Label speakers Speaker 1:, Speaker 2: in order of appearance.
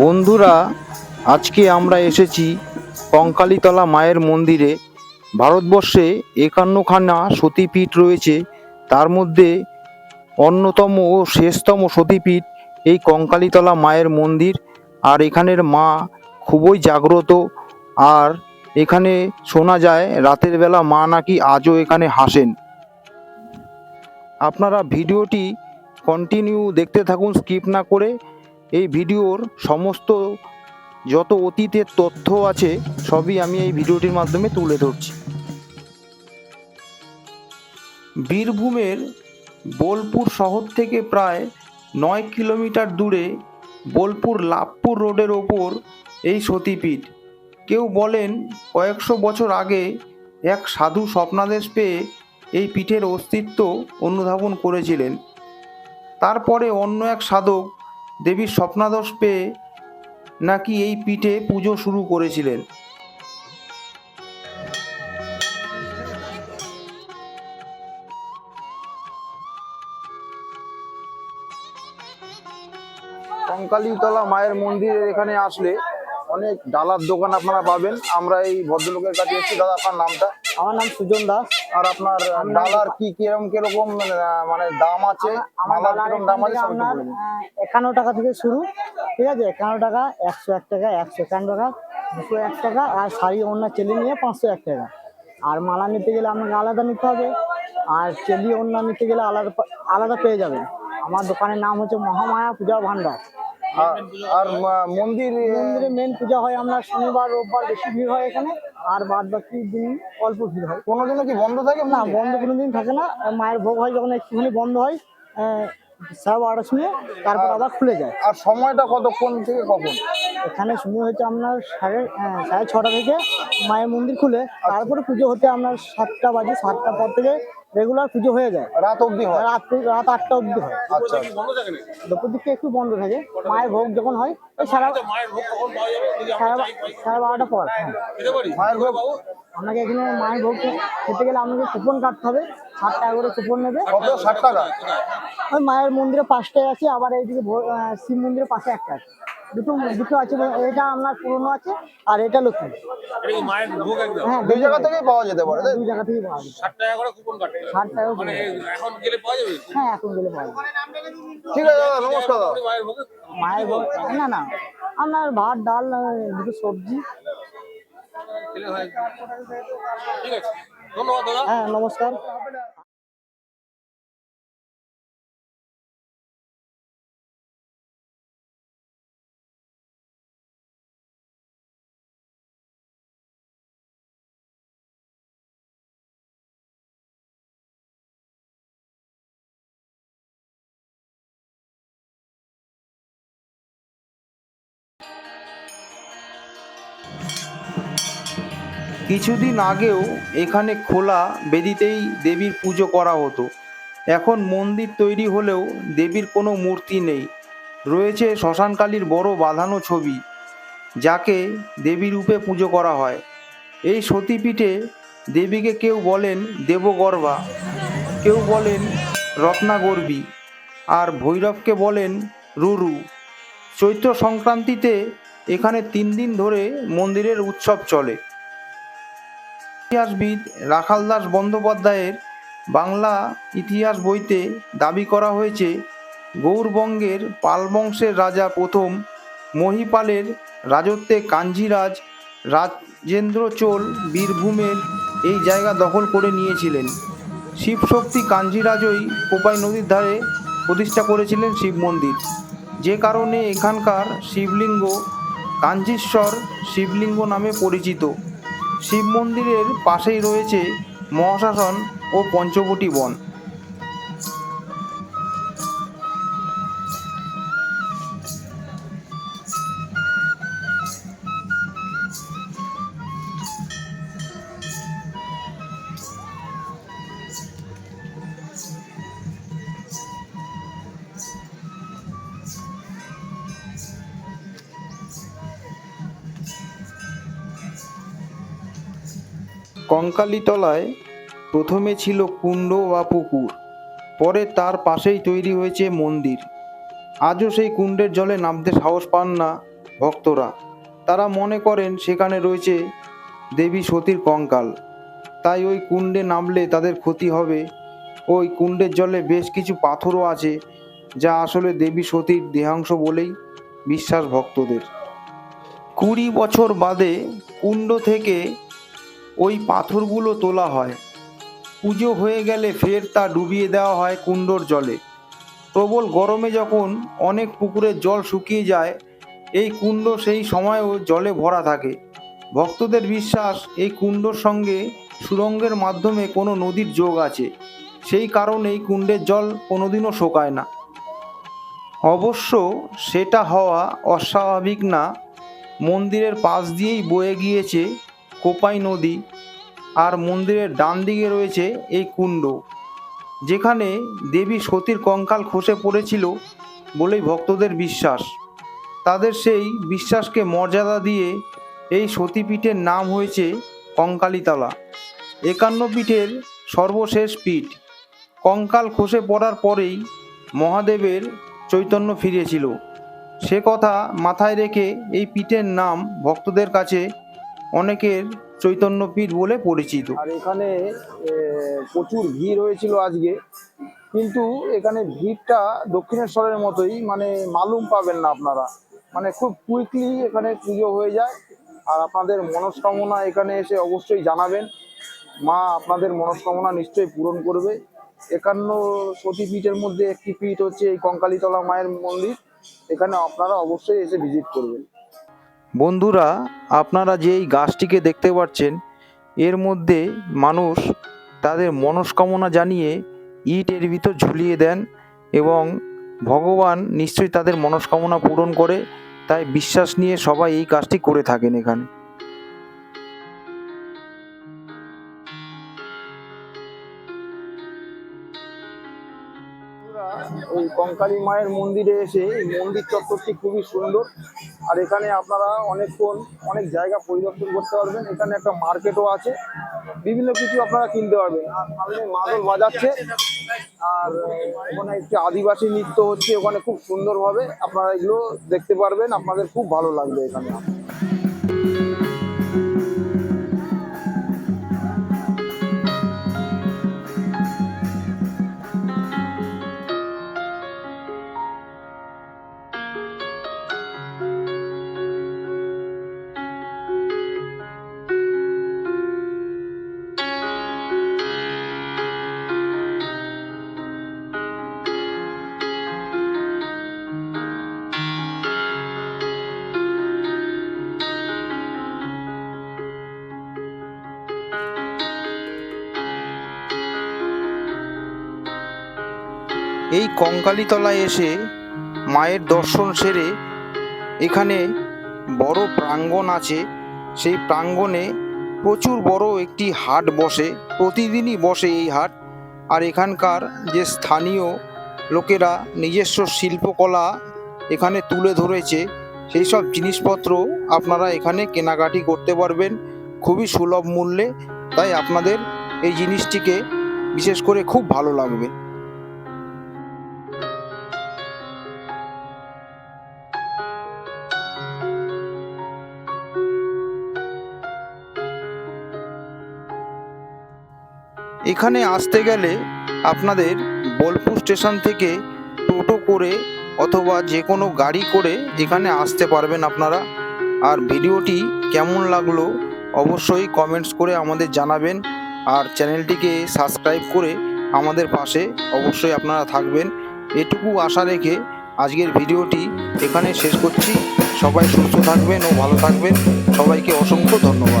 Speaker 1: বন্ধুরা, আজকে আমরা এসেছি কঙ্কালীতলা মায়ের মন্দিরে। ভারতবর্ষে একান্নখানা সতীপীঠ রয়েছে। তার মধ্যে অন্যতম ও শেষতম সতীপীঠ এই কঙ্কালীতলা মায়ের মন্দির। আর এখানের মা খুবই জাগ্রত। আর এখানে শোনা যায়, রাতের বেলা মা নাকি আজও এখানে হাসেন। আপনারা ভিডিওটি কন্টিনিউ দেখতে থাকুন স্কিপ না করে এই ভিডিওর সমস্ত যত অতীতের তথ্য আছে, সবই আমি এই ভিডিওটির মাধ্যমে তুলে ধরছি। বীরভূমের বোলপুর শহর থেকে প্রায় নয় কিলোমিটার দূরে বোলপুর লাভপুর রোডের ওপর এই সতীপীঠ। কেউ বলেন কয়েকশো বছর আগে এক সাধু স্বপ্নাদেশ পেয়ে এই পীঠের অস্তিত্ব অনুধাবন করেছিলেন। তারপরে অন্য এক সাধক দেবীর স্বপ্নাদশ পেয়ে নাকি এই পিঠে পুজো শুরু করেছিলেন? কঙ্কালীতলা মায়ের মন্দিরের এখানে আসলে অনেক ডালার দোকান আপনারা পাবেন। আমরা এই ভদ্রলোকের কাছে এসেছি। দাদা, আপনার নামটা?
Speaker 2: আমার নাম সুজন দাস।
Speaker 1: আর আপনার ডালার কি কীরকম কীরকম মানে দাম আছে?
Speaker 2: আমার
Speaker 1: কীরকম দাম আছে
Speaker 2: আপনার। একান্ন টাকা থেকে শুরু ঠিক আছে? একান্ন টাকা একশো এক টাকা একশো একান্ন টাকা দুশো এক টাকা আর শাড়ি অন্য চেলি নিয়ে পাঁচশো এক টাকা। আর মালা নিতে গেলে আপনাকে আলাদা নিতে হবে আর চেলি অন্য নিতে গেলে আলাদা আলাদা পেয়ে যাবেন। আমার দোকানের নাম হচ্ছে মহামায়া পূজা ভান্ডার।
Speaker 1: আর- আর মন্দির
Speaker 2: মন্দিরে মেন পূজা হয় আমরা শনিবার রোববার বেশি ভিড় হয় এখানে। আর বাদ বাকি দিন অল্প ভিড় হয়।
Speaker 1: কোনো দিনও কি বন্ধ থাকে
Speaker 2: না বন্ধ কোনো দিন থাকে না। মায়ের ভোগ হয় যখন একটুখানি বন্ধ হয় সাড়ে বারোটার সময় তারপর আবার খুলে যায়।
Speaker 1: আর সময়টা কতক্ষণ থেকে কখন?
Speaker 2: এখানে সময় হচ্ছে আপনার সাড়ে সাড়ে ছটা থেকে মায়ের মন্দির খুলে। তারপরে পুজো হতে আপনার সাতটা বাজে সাতটা পর থেকে রেগুলার পুজো হয়ে যায়।
Speaker 1: রাত অবধি হয়?
Speaker 2: রাত রাত আটটা অবধি হয়।
Speaker 1: আচ্ছা
Speaker 2: দুপুর দিকে একটু বন্ধ থাকে। মায়ের ভোগ যখন হয় ওই সাড়ে বারোটা পর। হ্যাঁ।
Speaker 1: মায়ের ভোগ?
Speaker 2: আপনাকে এখানে মায়ের ভোগ খেতে গেলে আপনাকে কুপন কাটতে হবে। ষাট টাকা করে কুপন নেবে।
Speaker 1: কত? ষাট টাকা
Speaker 2: ওই মায়ের মন্দিরে পাঁচটায় আছে আবার এইদিকে ভো- শিব মন্দিরের পাশে একটা আছে। দুটো দুটো আছে এটা আপনার পুরনো আছে আর এটা নতুন।
Speaker 3: এটা মায়ের ভোগ একদম?
Speaker 2: হ্যাঁ
Speaker 1: দুই জায়গা থেকেই পাওয়া যেতে পারে
Speaker 2: দুই জায়গা থেকে পাওয়া যায়
Speaker 3: ষাট টাকা করে কুপন হবে।
Speaker 2: ষাট টাকা
Speaker 3: মানে
Speaker 2: করে।
Speaker 3: এখন গেলে পাওয়া যাবে?
Speaker 2: হ্যাঁ এখন গেলে পাওয়া যায়
Speaker 1: ঠিক আছে দাদা নমস্কার
Speaker 3: মায়ের ভোগে
Speaker 2: মায়ের ভোগ না না আপনার ভাত ডাল দুটো সবজি।
Speaker 3: ঠিক আছে। ধন্যবাদ দাদা।
Speaker 2: হ্যাঁ নমস্কার।
Speaker 1: কিছুদিন আগেও এখানে খোলা বেদিতেই দেবীর পুজো করা হতো। এখন মন্দির তৈরি হলেও দেবীর কোনো মূর্তি নেই। রয়েছে শ্মশানকালীর বড় বাঁধানো ছবি, যাকে দেবী রূপে পুজো করা হয়। এই সতীপীঠে দেবীকে কেউ বলেন দেবগর্ভা, কেউ বলেন রত্নাগর্বী, আর ভৈরবকে বলেন রুরু। চৈত্র সংক্রান্তিতে এখানে তিন দিন ধরে মন্দিরের উৎসব চলে। ইতিহাসবিদ রাখাল দাস বন্দ্যোপাধ্যায়ের বাংলা ইতিহাস বইতে দাবি করা হয়েছে, গৌরবঙ্গের পাল বংশের রাজা প্রথম, মহিপালের রাজত্বে কাঞ্জিরাজ, রাজেন্দ্র চোল, বীরভূমের এই জায়গা দখল করে নিয়েছিলেন। শিবশক্তি কাঞ্জিরাজই কোপাই নদীর ধারে প্রতিষ্ঠা করেছিলেন শিব মন্দির। যে কারণে এখানকার শিবলিঙ্গ কাঞ্জিশ্বর শিবলিঙ্গ নামে পরিচিত। শিব মন্দিরের পাশেই রয়েছে মহাশাসন ও পঞ্চবটি বন। কঙ্কালীতলায় প্রথমে ছিল কুণ্ড বা পুকুর, পরে তার পাশেই তৈরি হয়েছে মন্দির। আজও সেই কুণ্ডের জলে নামতে সাহস পান না ভক্তরা। তারা মনে করেন সেখানে রয়েছে দেবী সতীর কঙ্কাল। তাই ওই কুণ্ডে নামলে তাদের ক্ষতি হবে। ওই কুণ্ডের জলে বেশ কিছু পাথরও আছে, যা আসলে দেবী সতীর দেহাংশ বলেই বিশ্বাস ভক্তদের। কুড়ি বছর বাদে কুণ্ড থেকে ওই পাথরগুলো তোলা হয়। পুজো হয়ে গেলে ফের তা ডুবিয়ে দেওয়া হয় কুণ্ডর জলে। প্রবল গরমে যখন অনেক পুকুরের জল শুকিয়ে যায়, এই কুণ্ড সেই সময়ও জলে ভরা থাকে। ভক্তদের বিশ্বাস, এই কুণ্ডর সঙ্গে সুরঙ্গের মাধ্যমে কোনো নদীর যোগ আছে। সেই কারণেই কুণ্ডের জল কোনোদিনও শোকায় না। অবশ্য সেটা হওয়া অস্বাভাবিক না। মন্দিরের পাশ দিয়েই বয়ে গিয়েছে কোপাই নদী আর মন্দিরের ডান দিকে রয়েছে এই কুণ্ড, যেখানে দেবী সতীর কঙ্কাল খসে পড়েছিল বলেই ভক্তদের বিশ্বাস। তাদের সেই বিশ্বাসকে মর্যাদা দিয়ে এই সতীপীঠের নাম হয়েছে কঙ্কালীতলা। একান্ন পীঠের সর্বশেষ পীঠ, কঙ্কাল খসে পড়ার পরেই মহাদেবের চৈতন্য ফিরেছিল। সে কথা মাথায় রেখে এই পীঠের নাম ভক্তদের কাছে অনেকের চৈতন্যপীঠ বলে পরিচিত।
Speaker 4: আর এখানে প্রচুর ভিড় হয়েছিল আজকে। কিন্তু এখানে ভিড়টা দক্ষিণেশ্বরের মতোই মানে মালুম পাবেন না আপনারা। মানে খুব কুইকলি এখানে পুজো হয়ে যায়। আর আপনাদের মনস্কামনা এখানে এসে অবশ্যই জানাবেন। মা আপনাদের মনস্কামনা নিশ্চয়ই পূরণ করবে। একান্ন সতীপীঠের মধ্যে একটি পীঠ হচ্ছে এই কঙ্কালীতলা মায়ের মন্দির। এখানে আপনারা অবশ্যই এসে ভিজিট করবেন।
Speaker 1: বন্ধুরা, আপনারা যে এই গাছটিকে দেখতে পাচ্ছেন, এর মধ্যে মানুষ তাদের মনস্কামনা জানিয়ে ইটের ভিতর ঝুলিয়ে দেন এবং ভগবান নিশ্চয়ই তাদের মনস্কামনা পূরণ করে, তাই বিশ্বাস নিয়ে সবাই এই কাজটি করে থাকেন এখানে।
Speaker 4: কঙ্কালী মায়ের মন্দিরে এসে এই মন্দির চত্বরটি খুবই সুন্দর। আর এখানে আপনারা অনেকক্ষণ অনেক জায়গা পরিদর্শন করতে পারবেন। এখানে একটা মার্কেটও আছে। বিভিন্ন কিছু আপনারা কিনতে পারবেন। আর সামনে মাদল বাজাচ্ছে। আর ওখানে একটি আদিবাসী নৃত্য হচ্ছে। ওখানে খুব সুন্দরভাবে আপনারা এগুলো দেখতে পারবেন। আপনাদের খুব ভালো লাগবে এখানে।
Speaker 1: এই কঙ্কালীতলায় এসে মায়ের দর্শন সেরে এখানে বড় প্রাঙ্গণ আছে। সেই প্রাঙ্গণে প্রচুর বড় একটি হাট বসে, প্রতিদিনই বসে এই হাট। আর এখানকার যে স্থানীয় লোকেরা নিজস্ব শিল্পকলা এখানে তুলে ধরেছে, সেই সব জিনিসপত্র আপনারা এখানে কেনাকাটি করতে পারবেন খুবই সুলভ মূল্যে। তাই আপনাদের এই জিনিসটিকে বিশেষ করে খুব ভালো লাগবে। এখানে আসতে গেলে আপনাদের বোলপুর স্টেশন থেকে টোটো করে অথবা যে কোনো গাড়ি করে এখানে আসতে পারবেন আপনারা। আর ভিডিওটি কেমন লাগল অবশ্যই কমেন্টস করে আমাদের জানাবেন। আর চ্যানেলটিকে সাবস্ক্রাইব করে আমাদের পাশে অবশ্যই আপনারা থাকবেন। এটুকু আশা রেখে আজকের ভিডিওটি এখানে শেষ করছি। সবাই সুস্থ থাকবেন ও ভালো থাকবেন। সবাইকে অসংখ্য ধন্যবাদ।